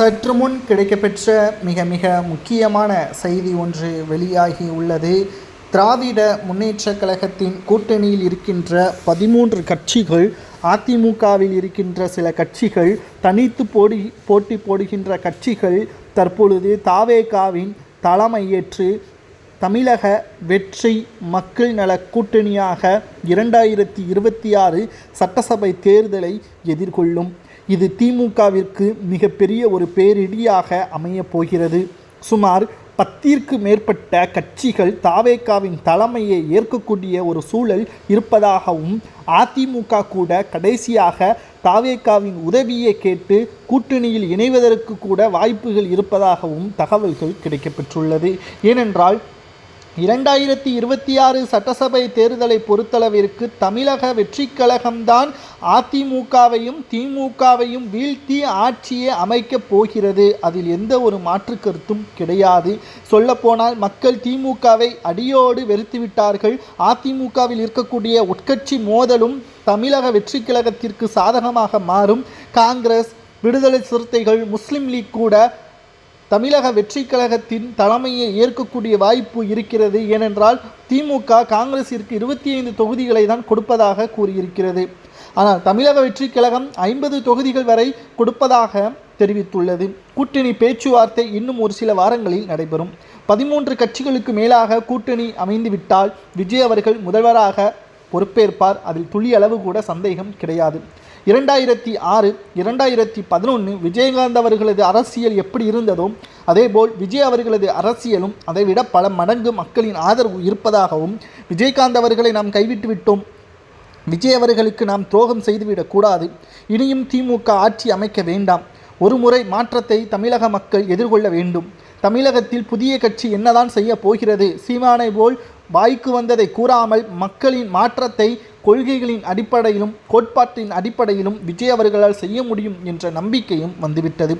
சற்று முன் கிடைக்கப்பெற்ற மிக மிக முக்கியமான செய்தி ஒன்று வெளியாகி உள்ளது. திராவிட முன்னேற்ற கழகத்தின் கூட்டணியில் இருக்கின்ற பதிமூன்று கட்சிகள் அதிமுகவில் இருக்கின்ற சில கட்சிகள் தனித்து போடி போட்டி போடுகின்ற கட்சிகள் தற்பொழுது தாவேகாவின் தலைமையேற்று தமிழக வெற்றி மக்கள் நல கூட்டணியாக இரண்டாயிரத்தி இருபத்தி ஆறு சட்டசபை தேர்தலை எதிர்கொள்ளும் இது திமுகவிற்கு மிகப்பெரிய ஒரு பேரிடியாக அமையப் போகிறது சுமார் பத்திற்கு மேற்பட்ட கட்சிகள் தாவேகாவின் தலைமையை ஏற்கக்கூடிய ஒரு சூழல் இருப்பதாகவும் அதிமுக கூட கடைசியாக தாவேக்காவின் உதவியை கேட்டு கூட்டணியில் இணைவதற்கு கூட வாய்ப்புகள் இருப்பதாகவும் தகவல்கள் கிடைக்கப்பெற்றுள்ளது. ஏனென்றால் இரண்டாயிரத்தி இருபத்தி ஆறு சட்டசபை தேர்தலை பொறுத்தளவிற்கு தமிழக வெற்றிக் கழகம்தான் அதிமுகவையும் திமுகவையும் வீழ்த்தி ஆட்சியை அமைக்கப் போகிறது. அதில் எந்த ஒரு மாற்று கருத்தும் கிடையாது. சொல்லப்போனால் மக்கள் திமுகவை அடியோடு வெறுத்துவிட்டார்கள். அதிமுகவில் இருக்கக்கூடிய உட்கட்சி மோதலும் தமிழக வெற்றிக் கழகத்திற்கு சாதகமாக மாறும். காங்கிரஸ் விடுதலை சிறுத்தைகள் முஸ்லிம் லீக் கூட தமிழக வெற்றி கழகத்தின் தலைமையை ஏற்கக்கூடிய வாய்ப்பு இருக்கிறது. ஏனென்றால் திமுக காங்கிரசிற்கு இருபத்தி ஐந்து தொகுதிகளை தான் கொடுப்பதாக கூறியிருக்கிறது. ஆனால் தமிழக வெற்றி கழகம் ஐம்பது தொகுதிகள் வரை கொடுப்பதாக தெரிவித்துள்ளது. கூட்டணி பேச்சுவார்த்தை இன்னும் ஒரு சில வாரங்களில் நடைபெறும். பதிமூன்று கட்சிகளுக்கு மேலாக கூட்டணி அமைந்துவிட்டால் விஜய் அவர்கள் முதல்வராக பொறுப்பேற்பார். அதில் துளி அளவு கூட சந்தேகம் கிடையாது. இரண்டாயிரத்தி ஆறு இரண்டாயிரத்தி பதினொன்று விஜயகாந்த் அவர்களது அரசியல் எப்படி இருந்ததோ அதேபோல் விஜய் அவர்களது அரசியலும் அதைவிட பல மடங்கு மக்களின் ஆதரவு இருப்பதாகவும் விஜயகாந்த் அவர்களை நாம் கைவிட்டு விட்டோம். விஜய் அவர்களுக்கு நாம் துரோகம் செய்துவிடக்கூடாது இனியும் திமுக ஆட்சி அமைக்க வேண்டாம். ஒரு முறை மாற்றத்தை தமிழக மக்கள் எதிர்கொள்ள வேண்டும். தமிழகத்தில் புதிய கட்சி என்னதான் செய்ய போகிறது சீமானை போல் வாய்க்கு வந்ததை கூறாமல் மக்களின் மாற்றத்தை கொள்கைகளின் அடிப்படையிலும் கோட்பாட்டின் அடிப்படையிலும் விஜய் அவர்களால் செய்ய முடியும் என்ற நம்பிக்கையும் வந்துவிட்டது.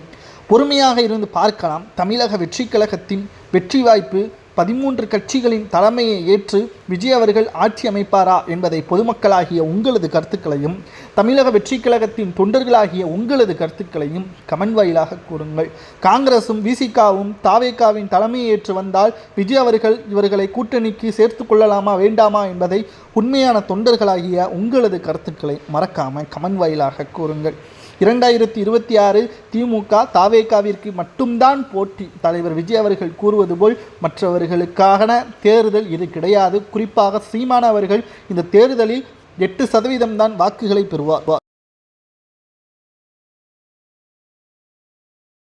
பொறுமையாக இருந்து பார்க்கலாம். தமிழக வெற்றி கழகத்தின் வெற்றி வாய்ப்பு பதிமூன்று கட்சிகளின் தலைமையை ஏற்று விஜய் அவர்கள் ஆட்சி அமைப்பாரா என்பதை பொதுமக்களாகிய உங்களது கருத்துக்களையும் தமிழக வெற்றி கழகத்தின் தொண்டர்களாகிய உங்களது கருத்துக்களையும் கமெண்ட் வாயிலாக கூறுங்கள். காங்கிரசும் விசிகாவும் தாவேகாவின் தலைமையை ஏற்று வந்தால் விஜய் அவர்கள் இவர்களை கூட்டணிக்கு சேர்த்து கொள்ளலாமா வேண்டாமா என்பதை உண்மையான தொண்டர்களாகிய உங்களது கருத்துக்களை மறக்காமல் கமெண்ட் வாயிலாக கூறுங்கள். இரண்டாயிரத்தி இருபத்தி ஆறு திமுக தாவேகாவிற்கு மட்டும்தான் போட்டி. தலைவர் விஜய் அவர்கள் கூறுவது போல் மற்றவர்களுக்கான தேர்தல் இது கிடையாது. குறிப்பாக சீமான அவர்கள் இந்த தேர்தலில் எட்டு சதவீதம் தான் வாக்குகளை பெறுவார்.